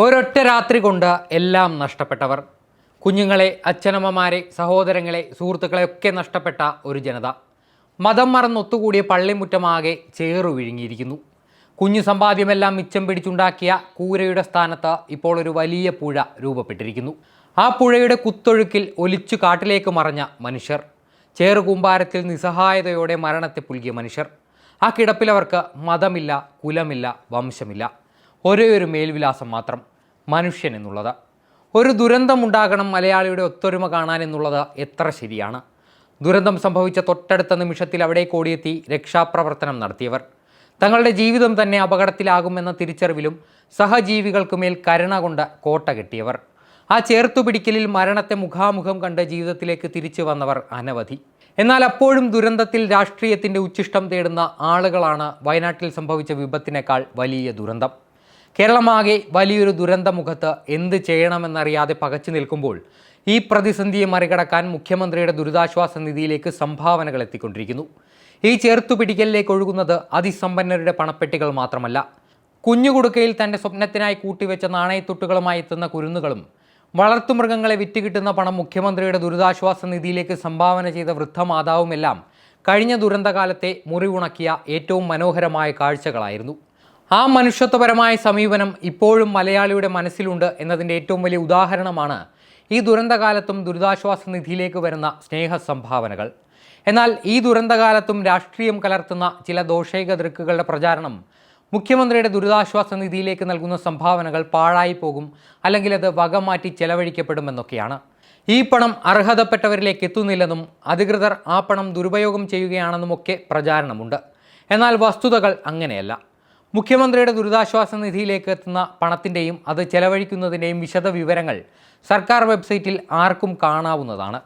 ഒരൊറ്റ രാത്രി കൊണ്ട് എല്ലാം നഷ്ടപ്പെട്ടവർ. കുഞ്ഞുങ്ങളെ അച്ഛനമ്മമാരെ സഹോദരങ്ങളെ സുഹൃത്തുക്കളെ ഒക്കെ നഷ്ടപ്പെട്ട ഒരു ജനത. മതം മറന്നൊത്തുകൂടിയ പള്ളിമുറ്റമാകെ ചേറു വിഴുങ്ങിയിരിക്കുന്നു. കുഞ്ഞു സമ്പാദ്യമെല്ലാം മിച്ചം പിടിച്ചുണ്ടാക്കിയ കൂരയുടെ സ്ഥാനത്ത് ഇപ്പോൾ ഒരു വലിയ പുഴ രൂപപ്പെട്ടിരിക്കുന്നു. ആ പുഴയുടെ കുത്തൊഴുക്കിൽ ഒലിച്ചു കാട്ടിലേക്ക് മറഞ്ഞ മനുഷ്യർ. ചേറുകൂമ്പാരത്തിൽ നിസ്സഹായതയോടെ മരണത്തെ പുൽകിയ മനുഷ്യർ. ആ കിടപ്പിലവർക്ക് മതമില്ല കുലമില്ല വംശമില്ല. ഒരേ ഒരു മേൽവിലാസം മാത്രം മനുഷ്യൻ എന്നുള്ളത്. ഒരു ദുരന്തമുണ്ടാകണം മലയാളിയുടെ ഒത്തൊരുമ കാണാൻ എന്നുള്ളത് എത്ര ശരിയാണ്. ദുരന്തം സംഭവിച്ച തൊട്ടടുത്ത നിമിഷത്തിൽ അവിടെ ഓടിയെത്തി രക്ഷാപ്രവർത്തനം നടത്തിയവർ. തങ്ങളുടെ ജീവിതം തന്നെ അപകടത്തിലാകുമെന്ന തിരിച്ചറിവിലും സഹജീവികൾക്കുമേൽ കരുണ കൊണ്ട് കോട്ട കെട്ടിയവർ. ആ ചേർത്തുപിടിക്കലിൽ മരണത്തെ മുഖാമുഖം കണ്ട് ജീവിതത്തിലേക്ക് തിരിച്ചു വന്നവർ അനവധി. എന്നാൽ അപ്പോഴും ദുരന്തത്തിൽ രാഷ്ട്രീയത്തിന്റെ ഉച്ചിഷ്ടം തേടുന്ന ആളുകളാണ് വയനാട്ടിൽ സംഭവിച്ച വിപത്തിനേക്കാൾ വലിയ ദുരന്തം. കേരളമാകെ വലിയൊരു ദുരന്തമുഖത്ത് എന്ത് ചെയ്യണമെന്നറിയാതെ പകച്ചു നിൽക്കുമ്പോൾ ഈ പ്രതിസന്ധിയെ മറികടക്കാൻ മുഖ്യമന്ത്രിയുടെ ദുരിതാശ്വാസ നിധിയിലേക്ക് സംഭാവനകൾ എത്തിക്കൊണ്ടിരിക്കുന്നു. ഈ ചേർത്തുപിടിക്കലിലേക്ക് ഒഴുകുന്നത് അതിസമ്പന്നരുടെ പണപ്പെട്ടികൾ മാത്രമല്ല. കുഞ്ഞുകുടുക്കയിൽ തന്റെ സ്വപ്നത്തിനായി കൂട്ടിവെച്ച നാണയത്തുട്ടുകളുമായി എത്തുന്ന കുരുന്നുകളും വളർത്തുമൃഗങ്ങളെ വിറ്റുകിട്ടുന്ന പണം മുഖ്യമന്ത്രിയുടെ ദുരിതാശ്വാസ നിധിയിലേക്ക് സംഭാവന ചെയ്ത വൃദ്ധമാതാവുമെല്ലാം കഴിഞ്ഞ ദുരന്തകാലത്തെ മുറിവുണക്കിയ ഏറ്റവും മനോഹരമായ കാഴ്ചകളായിരുന്നു. ആ മനുഷ്യത്വപരമായ സമീപനം ഇപ്പോഴും മലയാളിയുടെ മനസ്സിലുണ്ട് എന്നതിന്റെ ഏറ്റവും വലിയ ഉദാഹരണമാണ് ഈ ദുരന്തകാലത്തും ദുരിതാശ്വാസ നിധിയിലേക്ക് വരുന്ന സ്നേഹ സംഭാവനകൾ എന്നാൽ ഈ ദുരന്തകാലത്തും രാഷ്ട്രീയം കലർത്തുന്ന ചില ദോഷൈക ദൃക്കുകളുടെ പ്രചാരണം മുഖ്യമന്ത്രിയുടെ ദുരിതാശ്വാസ നിധിയിലേക്ക് നൽകുന്ന സംഭാവനകൾ പാഴായി പോകും അല്ലെങ്കിൽ അത് വകമാറ്റി ചെലവഴിക്കപ്പെടുമെന്നൊക്കെയാണ്. ഈ പണം അർഹതപ്പെട്ടവരിലേക്ക് എത്തുന്നില്ലെന്നും അധികൃതർ ആ പണം ദുരുപയോഗം ചെയ്യുകയാണെന്നുമൊക്കെ പ്രചാരണമുണ്ട്. എന്നാൽ വസ്തുതകൾ അങ്ങനെയല്ല. മുഖ്യമന്ത്രിയുടെ ദുരിതാശ്വാസ നിധിയിലേക്ക് എത്തുന്ന പണത്തിന്റെയും അത് ചെലവഴിക്കുന്നതിന്റെയും വിശദ വിവരങ്ങൾ സർക്കാർ വെബ്സൈറ്റിൽ ആർക്കും കാണാവുന്നതാണ്.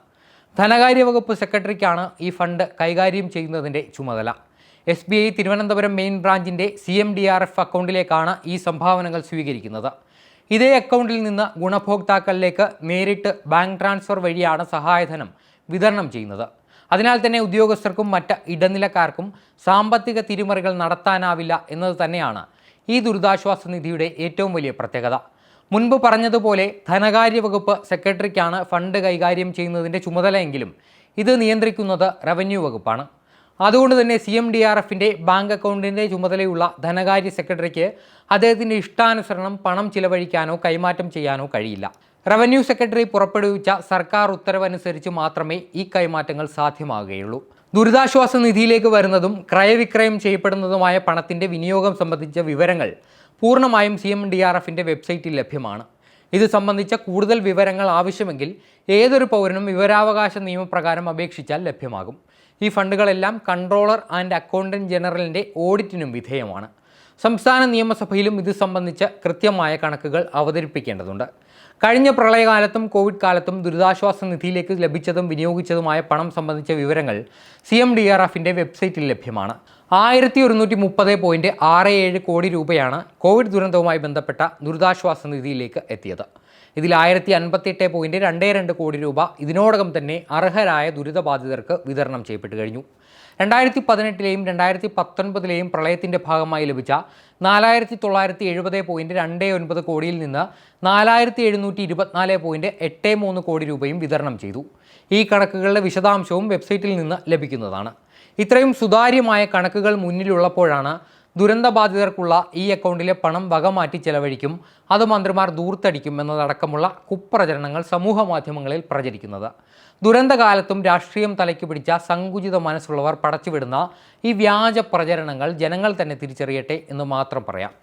ധനകാര്യ വകുപ്പ് സെക്രട്ടറിക്കാണ് ഈ ഫണ്ട് കൈകാര്യം ചെയ്യുന്നതിന്റെ ചുമതല. S B I Thiruvananthapuram main ബ്രാഞ്ചിന്റെ C M D R F അക്കൗണ്ടിലേക്കാണ് ഈ സംഭാവനകൾ സ്വീകരിക്കുന്നത്. ഇതേ അക്കൗണ്ടിൽ നിന്ന് ഗുണഭോക്താക്കളിലേക്ക് നേരിട്ട് ബാങ്ക് ട്രാൻസ്ഫർ വഴിയാണ് സഹായധനം വിതരണം ചെയ്യുന്നത്. അതിനാൽ തന്നെ ഉദ്യോഗസ്ഥർക്കും മറ്റ് ഇടനിലക്കാർക്കും സാമ്പത്തിക തിരിമറികൾ നടത്താനാവില്ല എന്നത് തന്നെയാണ് ഈ ദുരിതാശ്വാസ നിധിയുടെ ഏറ്റവും വലിയ പ്രത്യേകത. മുൻപ് പറഞ്ഞതുപോലെ ധനകാര്യ വകുപ്പ് സെക്രട്ടറിക്കാണ് ഫണ്ട് കൈകാര്യം ചെയ്യുന്നതിന്റെ ചുമതലയെങ്കിലും ഇത് നിയന്ത്രിക്കുന്നത് റവന്യൂ വകുപ്പാണ്. അതുകൊണ്ട് തന്നെ സി എം ഡി ആർ എഫിന്റെ ബാങ്ക് അക്കൗണ്ടിന്റെ ചുമതലയുള്ള ധനകാര്യ സെക്രട്ടറിക്ക് അദ്ദേഹത്തിന്റെ ഇഷ്ടാനുസരണം പണം ചിലവഴിക്കാനോ കൈമാറ്റം ചെയ്യാനോ കഴിയില്ല. റവന്യൂ സെക്രട്ടറി പുറപ്പെടുവിച്ച സർക്കാർ ഉത്തരവനുസരിച്ച് മാത്രമേ ഈ കൈമാറ്റങ്ങൾ സാധ്യമാകുകയുള്ളൂ. ദുരിതാശ്വാസ നിധിയിലേക്ക് വരുന്നതും ക്രയവിക്രയം ചെയ്യപ്പെടുന്നതുമായ പണത്തിന്റെ വിനിയോഗം സംബന്ധിച്ച വിവരങ്ങൾ പൂർണമായും സി എം ഡി ആർ എഫിന്റെ വെബ്സൈറ്റിൽ ലഭ്യമാണ്. ഇത് സംബന്ധിച്ച കൂടുതൽ വിവരങ്ങൾ ആവശ്യമെങ്കിൽ ഏതൊരു പൗരനും വിവരാവകാശ നിയമപ്രകാരം അപേക്ഷിച്ചാൽ ലഭ്യമാകും. ഈ ഫണ്ടുകളെല്ലാം കൺട്രോളർ ആൻഡ് അക്കൗണ്ടന്റ് ജനറലിന്റെ ഓഡിറ്റിനും വിധേയമാണ്. സംസ്ഥാന നിയമസഭയിലും ഇത് സംബന്ധിച്ച് കൃത്യമായ കണക്കുകൾ അവതരിപ്പിക്കേണ്ടതുണ്ട്. കഴിഞ്ഞ പ്രളയകാലത്തും കോവിഡ് കാലത്തും ദുരിതാശ്വാസ നിധിയിലേക്ക് ലഭിച്ചതും വിനിയോഗിച്ചതുമായ പണം സംബന്ധിച്ച വിവരങ്ങൾ സി എം ഡി ആർ എഫിന്റെ വെബ്സൈറ്റിൽ ലഭ്യമാണ്. ആയിരത്തി ഒരുന്നൂറ്റി മുപ്പത് പോയിന്റ് ആറ് ഏഴ് കോടി രൂപയാണ് കോവിഡ് ദുരന്തവുമായി ബന്ധപ്പെട്ട ദുരിതാശ്വാസ നിധിയിലേക്ക് എത്തിയത്. ഇതിൽ ആയിരത്തി അൻപത്തിയെട്ട് പോയിന്റ് രണ്ട് രണ്ട് കോടി രൂപ ഇതിനോടകം തന്നെ അർഹരായ ദുരിതബാധിതർക്ക് വിതരണം ചെയ്യപ്പെട്ടു കഴിഞ്ഞു. രണ്ടായിരത്തി പതിനെട്ടിലെയും രണ്ടായിരത്തി പത്തൊൻപതിലെയും പ്രളയത്തിന്റെ ഭാഗമായി ലഭിച്ച നാലായിരത്തി തൊള്ളായിരത്തി എഴുപത് പോയിന്റ് രണ്ട് ഒൻപത് കോടിയിൽ നിന്ന് നാലായിരത്തി എഴുന്നൂറ്റി ഇരുപത്തിനാല് പോയിന്റ് എട്ട് മൂന്ന് കോടി രൂപയും വിതരണം ചെയ്തു. ഈ കണക്കുകളുടെ വിശദാംശവും വെബ്സൈറ്റിൽ നിന്ന് ലഭിക്കുന്നതാണ്. ഇത്രയും സുതാര്യമായ കണക്കുകൾ മുന്നിലുള്ളപ്പോഴാണ് ദുരന്തബാധിതർക്കുള്ള ഈ അക്കൗണ്ടിലെ പണം വകമാറ്റി ചെലവഴിക്കും. അത് മന്ത്രിമാർ ദൂർത്തടിക്കും എന്നതടക്കമുള്ള കുപ്രചരണങ്ങൾ സമൂഹ മാധ്യമങ്ങളിൽ പ്രചരിക്കുന്നത്. ദുരന്തകാലത്തും രാഷ്ട്രീയം തലയ്ക്ക് പിടിച്ച സങ്കുചിത മനസ്സുള്ളവർ പടച്ചുവിടുന്ന ഈ വ്യാജ പ്രചരണങ്ങൾ ജനങ്ങൾ തന്നെ തിരിച്ചറിയട്ടെ എന്ന് മാത്രം പറയാം.